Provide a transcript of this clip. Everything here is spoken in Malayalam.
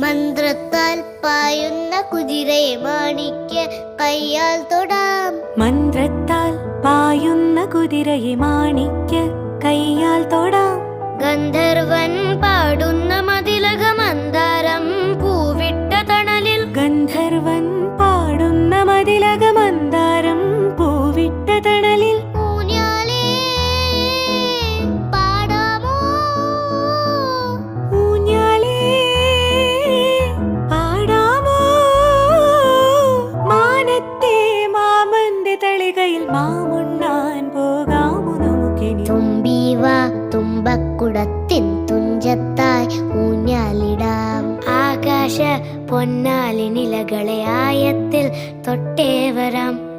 മന്ത്രത്താൽ പായുന്ന കുതിരയെ മാണിക്ക് കയ്യാൽ തൊടാം. മന്ത്രത്താൽ പായുന്ന കുതിരയെ മാണിക്ക് കയ്യാൽ തൊടാം. ഗന്ധർവൻ പാടുന്ന മതിലക മന്ദാരം പൂവിട്ട തണലിൽ. ഗന്ധർവൻ പാടുന്ന മതിലക മന്ദാരം പൂവിട്ട തണലിൽ തളികയിൽ മാമുണ്ണാൻ പോകാമോ നമുക്കിനി? തുമ്പക്കുടത്തിൻ തുഞ്ചത്തായി ഊഞ്ഞാലിടാം. ആകാശ പൊന്നാലിനിലകളെ ആയത്തിൽ തൊട്ടേ വരാം.